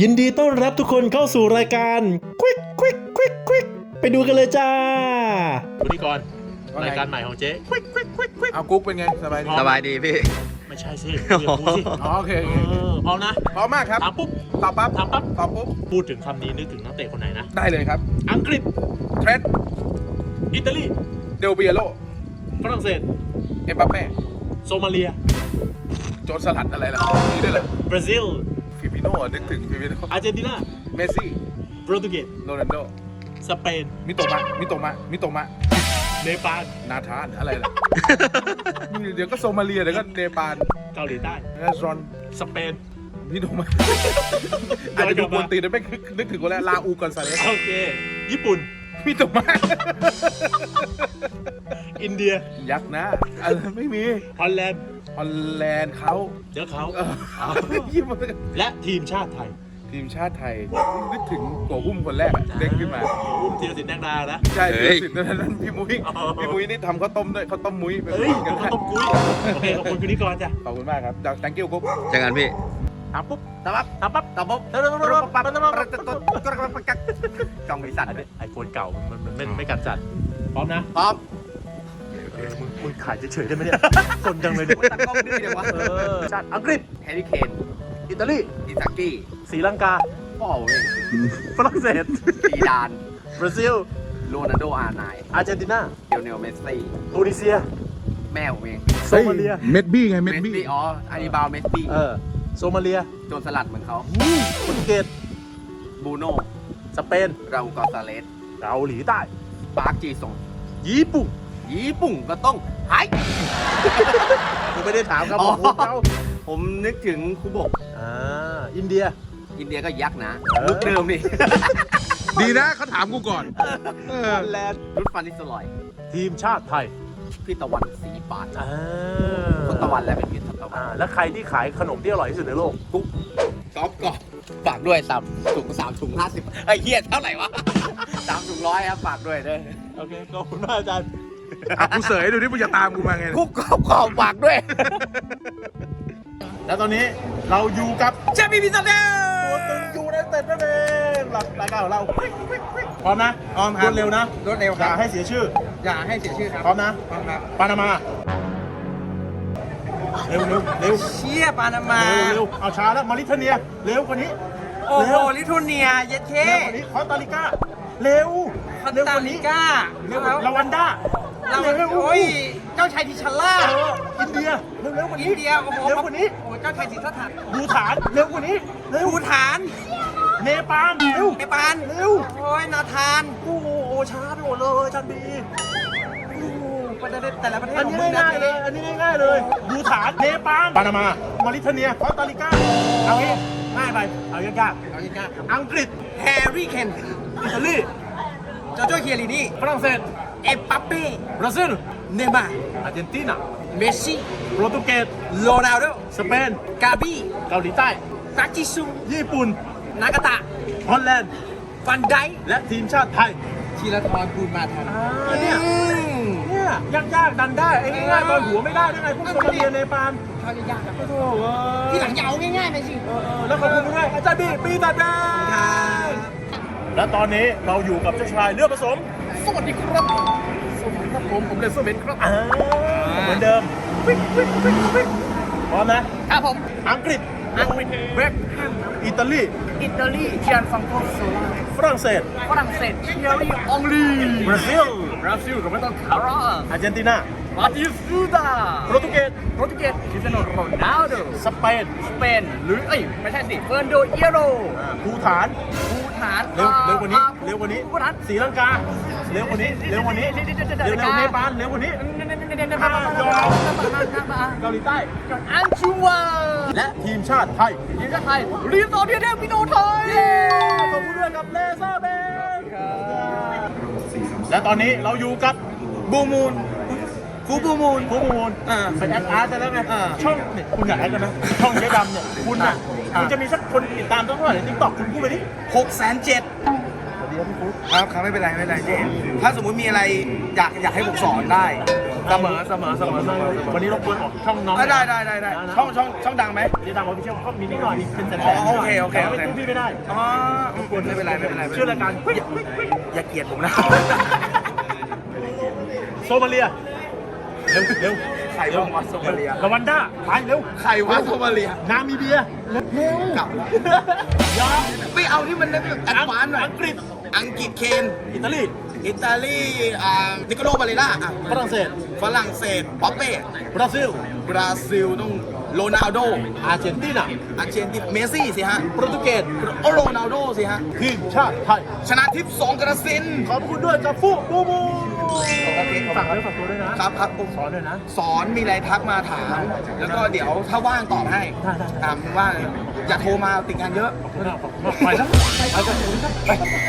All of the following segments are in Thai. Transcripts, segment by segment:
ยินดีต้อนรับทุกคนเข้าสู่รายการควิกควิกควิกควิกไปดูกันเลยจ้าพิธีกรว่าไงรายการใหม่ของเจ๊ควิกควิกควิกควิกเอากุ๊กเป็นไงสบายดีพร้อมสบายดีพี่ ไม่ใช่สิเรียกกูสิอ๋อโอเคเอโอเคอพร้อมนะพร้อมมากครับถามปุ๊บตอบปั๊บถามปั๊บตอบปุ๊บพูดถึงคำนี้นึกถึงนักเตะคนไหนนะ ได้เลยครับ อังกฤษเทรดอิตาลีเดลเบียโลฝรั่งเศสเอ็มบัปเป้โซมาเลีย โจนสลัดอะไรล่ะนี่ด้วยเหรอบราซิลฟิมิ โน่นึกถึงฟิมิโน่อาร์เจนตินาเมสซี่โปรตุเกสโรนัลโดสเปนมิโตมะมิโตมะมิโตมะเนปาลนาธานอะไรล่ะ เดี๋ยวก็โซมาเลียเดี๋ยวก็เนปาลเกาหลีใต้แล้วรอนสเปนมิโตมะอาจจะดูกวนตีนแต่ไม่นึกถึงคนแรกลาอูกอนซาเลสโอเค ญี่ปุ่นมิโตมะอินเดียยักษ์นะอะไรไม่มีฮอลแลนด์ ฮอลแลนด์เขาเดี๋ยวเขาเออยิ้มมาและทีมชาติไทยทีมชาติไทยนึกถึงโกหุ้มคนแรกอะเด้งขึ้นมา อุ้มธีรศิลป์แดงดานะ ใช่เฮ้ย สิบนั้นนั้นพี่มุ้ยอ๋อ พี่มุ้ยนี่ทำข้าวต้มด้วยข้าวต้มมุ้ยเป็นเฮ้ยกันเขาต้องกุ้ยโอเคขอบคุณคุณนิกรจ้ะขอบคุณมากครับจาก thank you กุ๊บเจอกันพี่ ถามปุ๊บถามปั๊บถามปั๊บตอบปุ๊บแล้วแล้วแล้วแล้วปั๊บแล้วแล้วแล้วกล้องบริษัทอันนี้ไอโฟนเก่ามันมันไม่ไม่กันจัดพร้อมนะ พร้อมเออมึงมึงขายเฉยๆได้ไหมเนี่ยคนจังเลยเนี่ยตั้งกล้องดื้อเดี๋ยววะเออชาติอังกฤษ แฮร์รี่เคนอิตาลีอิซากิศรีลังกาพ่อเว้ยฝรั่งเศสซีดานบราซิลโรนัลโดอาร์ไนน์อาร์เจนตินาเดลเนลเมสซี่ตูนิเซีย แม่ผมเองโซมาเลีย เม็ดบี้ไงเมเม็ดสบี้ซี่อ๋ออาริบาวเมสซี่เออโซมาเลียโจนสลัดเหมือนเขาโปรตุเกสบูโน่สเปน ราอูกอนซาเลสเกาหลีใต้ ปาร์คจีซงญี่ปุ่น ญี่ปุ่นก็ต้องไฮกูไม่ได้ถามครับอ๋ผอมเขาผมนึกถึงคุโบกอ่าอินเดีย อินเดียก็ยักษ์นะเออลูกเดิมนี่ดีนะเขาถามกูก่อนเออฮอลแลนด์รุดฟันนิสลอย ทีมชาติไทย พี่ตะวันสีปานอ่าพุทตะวันและเป็นพี่ตะวัอ่านแล้วใครที่ขายขนมที่อร่อยที่สุดในโลกกุ๊กกอล์ฟกอล์ฟฝากด้วยสามถุงสามถุงห้าสิบไอ้เหี้ยเท่าไหร่วะสามถุงร้อยครับฝากด้วยเด้อโอเคขอบคุณมากอาจารย์ อะกูเสยดูนี่มึงจะตามกูมาไงกุ๊กกอล์ฟกอล์ฟฝากด้วย แล้วตอนนี้เราอยู่กับเชฟพี่พิซซ่าเด้ตัวตึงยูไนเต็ดนั่นเองหลักรายการของเราพร้อมนะพร้อมครรัวบดเร็วนะรวดเร็วอครัย่าบให้เสียชื่ออย่าให้เสียชื่อครับพร้อมนะพร้อมครับปานามาเร็วเร็วเร็วเชี่ยปานามาเร็วเร็วเอาช้าแล้วมาริเทเนียเร็วกว่านี้ โอ้โหเร็ว ลิทูเนียเย็ดเคเร็วกว่านี้คอสตาริกาเร็วเร็วกว่านี้เร็วลาวันด้า เราเร็วโอ้ยเจ้าชายทิชล่าเอออินเดียเร็วเร็วกว่านี้อินเดียโอ้โหเร็วกว่านี้โอ้เจ้าชายสิทธัตถะบูฐานเร็วกว่านี้เร็วภูฐานเนปาลเร็วเนปาลเร็วโอ้ยนาธานโอ้โหช้าไปหมดเลยจันบีโอ้โหประเทศแต่ละประเทศอันขนี้องมึงนะง่ายๆเลยอันนี้ง่ายๆเลยบูฐานเนปาลปานามามาริเทเนียคอสตาริกาเอางี้ง่ายไปเอายากๆเอาง่ายๆครับอังกฤษแฮร์รี่เคนอิตาลีโจโจ้เคียรินี่ฝรั่งเศส เอ็มปัปเป้บราซิล เนย์มาร์อาร์เจนตินา เมสซี่ โปรตุเกส โรนัลโด สเปน กาบี้เกาหลีใต้ปาจิซุญี่ปุ่น นากาตะ ฮอลแลนด์ ฟันไดค์และทีมชาติไทยธีรทรบูญมาทันอ่าเนี่ยเนี่ยยากๆดันได้ไอ้ง่ายๆตอนหัวไม่ได้ได้ไงพวกโซมาเลียเนปาลเขาจะยากครับโอ้โหเว้ยที่หลังอย่าเอาง่ายๆไปสิเออแล้วขอบคุณด้วยอาจารย์บีปีตัดแดงและตอนนี้เราอยู่กับเจ้าชายเลือดผสม สวัสดีครับ สวัสดีครับผม ผมเลสเซอร์เบนครับ อ่าเหมือนเดิมวิกวิกวิกวิกพร้อมนะ ครับผม อังกฤษ อังกฤษเบรกแฮมอิตาลี อิตาลีเชียนฟังโกโซลาฝรั่งเศส ฝรั่งเศสเชียรี่องลีบราซิล บราซิลก็ไม่ต้องคาราอาร์เจนตินาบราซิลซูดาโปรตุเกส โปรตุเกสคริสเตียโนโรนัลโด สเปน สเปน หรือ เอ้ย ไม่ใช่สิเฟอร์นโดเอียโรภูฐาน ภูฐานเร็วเร็วกว่านี้ เร็วกว่านี้ ภูฐานศรีลังกา เร็วกว่านี้ เร็วกว่านี้ เร็วเร็วเนปาลเร็วกว่านี้เกาหลีใต้ อันชัวและทีมชาติไทยทีมชาติไทยรีสอร์ทเดียเดมิโนไทยขอบคุณด้วยกับเลเซอร์เบนและตอนนี้เราอยู่กับบูมูนคูบูมูนคูบูมูนเป็นแอคอาร์ตแล้วไงช่องเนี่ยคุณอยากแอคกันนะช่องเจ๊ดำเนี่ยคุณอะคุณจะมีสักคนติดตามต้องเท่าไหร่ในทิกตอกคุณพูดไปดิหกแสนเจ็ดสวัสดี ครับพี่ฟุ๊กครับครับไม่เป็นไรไม่เป็นไรเจถ้าสมมุติมีอะไรอยากอยากให้ผมสอนได้เสมอเสมอเสมอเสมอวันนี้เราเปิดออกช่องน้องได้ได้ได้ได้ช่องช่องช่องดังไหมที่ดังออฟฟิเชียลก็มีนิดหน่อยมีเป็นแสนอ๋อโอเคโอเคแต่ว่าโอเคไม่ตู้พี่ไม่ได้อ๋อไม่เป็นไรไม่เป็นไรไม่ชื่เป็อนไรรายการอย่าเกลียดผมนะโซมาเลียเร็วเร็วใครบ้างวะโซมาเลียลาวันด้าไปเร็วใครวะโซมาเลียนามีเบียเร็วกลับยอมไม่เอาที่มันได้แบบแอดวานซ์หน่อยอังกฤษ อังกฤษเคน อิตาลี อิตาลีอ่านิโคโลบาเลล่าอะฝรั่งเศส ฝรั่งเศสป๊อปเป้บราซิล บราซิลต้องโรนัลโด อาร์เจนตินาอาร์เจนตินาเมสซี่สิฮะ โปรตุเกสโอโรนัลโดสิฮะ ทีมชาติไทย ชนะทิพย์สองกระสิน ขอบคุณด้วยกับฟูบูบูโอเคฝากด้วยฝากตัวด้วยนะ ครับครับผมสอนด้วยนะ สอนมีอะไรทักมาถาม แล้วก็เดี๋ยวถ้าว่างตอบให้ได้ได้ได้ตามว่างอย่าโทรมาติดงานเยอะ ขอบคุณมากขอบคุณมากไปแล้วไปกันไป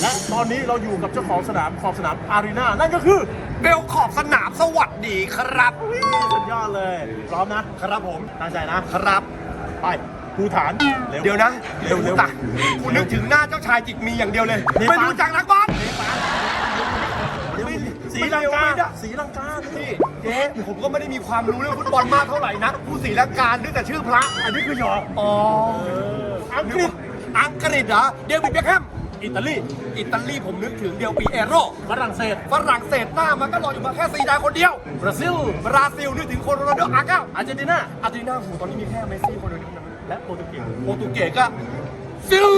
และตอนนี้เราอยู่กับเจ้าของสนามขอบสนามอารีนานั่นก็คือเบลขอบสนามสวัสดีครับสุดยอดเลยพร้อมนะครับผมตั้งใจนะครับไปภูฐานเร็วเดี๋ยวนะเร็วเร็วตาคุณนึกถึงหน้าเจ้าชายจิกมีอย่างเดียวเลยเนปาลไม่รู้จักนักบอลสีลังกาสีลังกานี่เจ๊ผมก็ไม่ได้มีความรู้เรื่องฟุตบอลมากเท่าไหร่นะผู้สีลังการนึกแต่ชื่อพระอันนี้คือหยอกอ๋ออังกฤษอังกฤษเหรอเดวิดเบคแฮม อิตาลี อิตาลีผมนึกถึงเดียวปีเอโรฝรั่งเศส ฝรั่งเศสหน้ามันก็รออยู่มาแค่ซีดานคนเดียว บราซิล บราซิลนึกถึงโคโรนาโดอาก้าอาร์เจนตินาอาร์เจนตินาโหตอนนี้มีแค่เมสซี่คนเดียวเท่านั้นและโปรตุเกสโปรตุเกสก็ซิล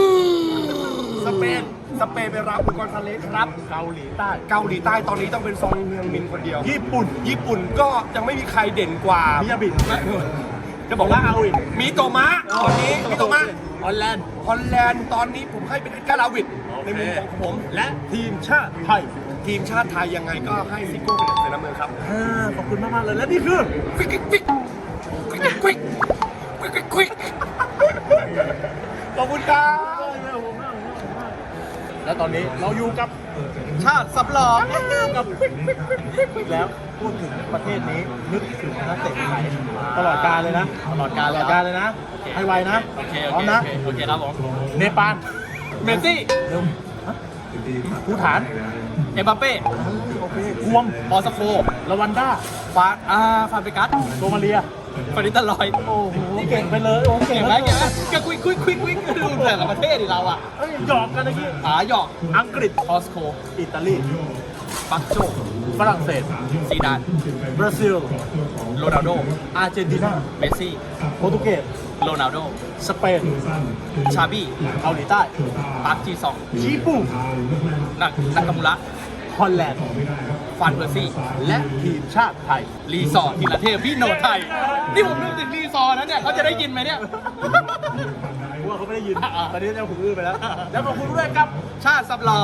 สเปนสเปนเป็นราอูกอนซาเลสครับ เกาหลีใต้ เกาหลีใต้ตอนนี้ต้องเป็นซองเมืองมินคนเดียว ญี่ปุ่น ญี่ปุ่นก็ยังไม่มีใครเด่นกว่ามิยาบิ จะบอกว่าเอาอีกมีโตมะตอนนี้มีโตมะฮอลแลนด์ฮอลแลนด์ตอนนี้ผมให้เป็นกาลาวิดในมุมมองของผม และทีมชาติไทย ทีมชาติไทยยังไงก็ให้ซิโก้เป็นเสนาเมืองครับอ่าขอบคุณมากๆเลยและนี่คือควิกควิกควิกควิกควิกควิกควิกขอบคุณครับและตอนนี้เราอยู่กับชาติสับหลอกกับแล้ว พูดถึงประเทศนี้นึกถึงนักเตะไทยตลอดกาลเลยนะ ตลอดกาลตลอดกาลเลยนะให้ไวนะพร้อมนะโอเคครับผมเนปาลเมสซี่เร็วฮะภูฐานเอ็มบัปเป้โอเคควมบอลสโคลาวันด้าฟาอ่าฟาเบกัสโซมาเลียฟาริตาลอยโอ้โหเก่งไปเลยโอ้เก่เก่งงไหมแล้วเก่งไหมก็คุยคุยคุยคุยดูเบื่อกับประเทศดิเราอะเอ้ยหยอกกันนะกี้หาหยอกอังกฤษออสโคอิตาลีปักโจ ฝรั่งเศส ซีดาน บราซิล โรนัลโด อาร์เจนตินา เมสซี่ โปรตุเกส โรนัลโด สเปน ชาบี้เกาหลีใต้ ปาร์คจีซอง ญี่ปุ่น นักนักกามุระ ฮอลแลนด์ฟันเบอร์ซี่ และทีมชาติไทย รีสอร์ททีละเทพพี่โนไทย นี่ผมนึกถึงรีสอร์ทนะเนี่ยเขาจะได้ยินไหมเนี่ย พวกเขาไม่ได้ยินอ่าตอนนี้เราหูอื้อไปแล้ว แล้วขอบคุณด้วยครับชาติสับหลอ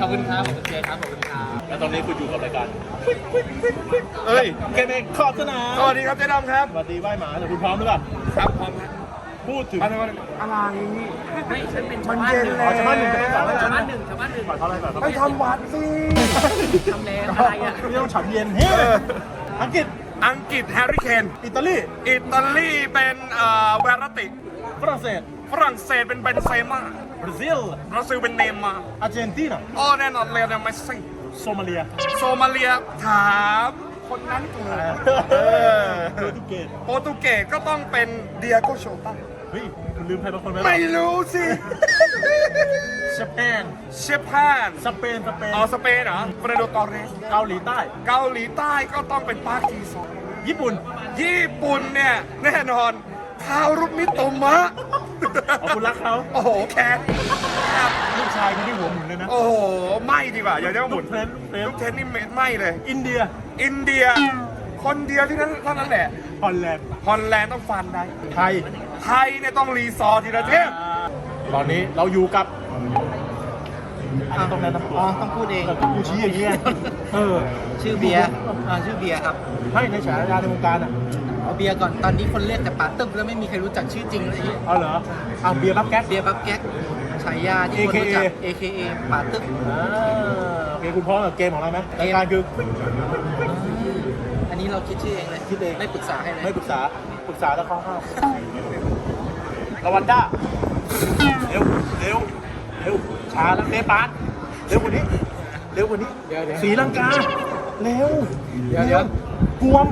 ขอบคุณครับขอบคุณเจครับขอบคุณครับและตอนนี้คุณอยู่กับรายการเอ้ยเกมเองขอบสนามสวัสดีครับเจ๊ดำครับสวัสดีไหว้หมาแต่คุณพร้อมหรือเปล่าครับพร้อมครับพูดถึงอะไรอะไรไม่ฉันเป็นมันเย็นอ๋อแล้วชาวบ้านหนึ่งจะต้องสอนอะไรชาวบ้านะนหนึ่งชาวบ้านหนึ่งก่อนเขาอะไรก่อนเขาไปทำวัดสิทำแรงอะไรอะไม่ต้องฉับเย็นเฮ้ยอังกฤษอังกฤษแฮร์รี่เคนอิตาลีอิตาลีเป็นเอ่อเวรติกฝรั่งเศส ฝรั่งเศสเป็นเบนเซม่าบราซิลบราซิลเป็นเนย์มาร์อาร์เจนตินาอ้อแน่นอนเลยนะเมสซี่โซมาเลียโซมาเลียถามคนนั้นเกิดโปรตุเกสโปรตุเกสก็ต้องเป็นเดียโกโชตาเฮ้ยคุณลืมใครบางคนไหมไม่รู้สิ สเปนเชฟแพนสเปนสเปนอ๋อสเปนเหรอเฟรโดตอร์เรส เกาหลีใต้ เกาหลีใต้ก็ต้องเป็นปาร์คจีซองญี่ปุ่นญี่ปุ่นเนี่ย แน่นอน คารุมิโตมะอ๋อคุณรักเขาโอ้โหแคนลูกชายคนที่หัวหมุนเลยนะโอ้โหไม่ดีกว่าอย่าเรียกว่าหลูมุกนเทรนลูกเทรนลูกเทนนี่ไม่เลย อินเดีย อินเดีย คนเดียวที่นั้นเท่านั้นแหละฮอลแลนด์ฮอลแลนด์ต้องฟันได้ ไทย ไทยเนี่ยต้องรีซอร์ทีละเทพตอนนี้เราอยู่กับอันนี้ต้องแนะนำตัวอ๋อต้องพูดเองแต่กูชี้อย่างเงี้ยเออชื่อเบียร์อ่าชื่อเบียร์ครับให้ในฉายาในวงการอะ เอาเบียร์ก่อนตอนนี้คนเรียกแต่ปาตึ๊บแล้วไม่มีใครรู้จักชื่อจริงเลยเอาเหรอเอาเบียร์รับแก๊ส เบียร์บับแก๊กฉายาที่คนรู้จัก AKA ปาตึ๊บอ่าโอเคคุณพร้อมกับเกมของเราไหมรายการคือ อันนี้เราคิดชื่อเองเลยคิดเอง ไม่ปรึกษาให้เลยไม่ปรึกษาปรึกษาแล้วเข้าห้าลาวันด้าเร็วเร็วเร็วช้าแล้วเนปาลเร็วกว่านี้เร็วกว่านี้เดี๋ยวเดี๋ยวสีลังกาเร็วเดี๋ยวเดี๋ยวกวม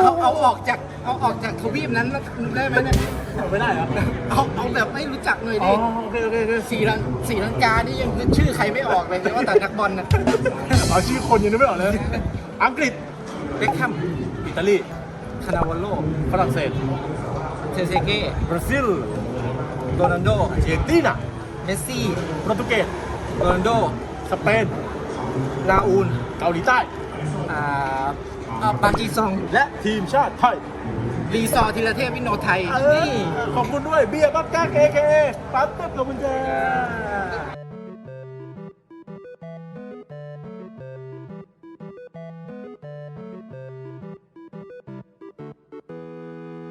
เอาเอาออกจากเอาออกจากทวีปนั้นได้ไหมเนี่ยไม่ได้เหรอเอาเอาแบบไม่รู้จักหน่อยอ๋อดิโอเคโอเคโอเคสีลังสีลังกานี่ยังนึกชื่อใครไม่ออกเลยแต่ว่าแต่นักบอลนะเอาชื่อคนยังนึกไม่ออกเลย อังกฤษ เบคแฮมอิตาลี คานาวาโลฝรั่งเศส เทเซเก้บราซิล โรนัลโด อาร์เจนตินา เมสซี่ โปรตุเกส โรนัลโด สเปน ลาอูนเกาหลีใต้ อ่า อ่าปากีซองและทีมชาติไทย รีซอร์ธีรเทพวิโนไทยเออนี่ ขอบคุณด้วยเบียร์ปั๊บก้าเคเคปั๊บตึ๊บขอบคุณจ้า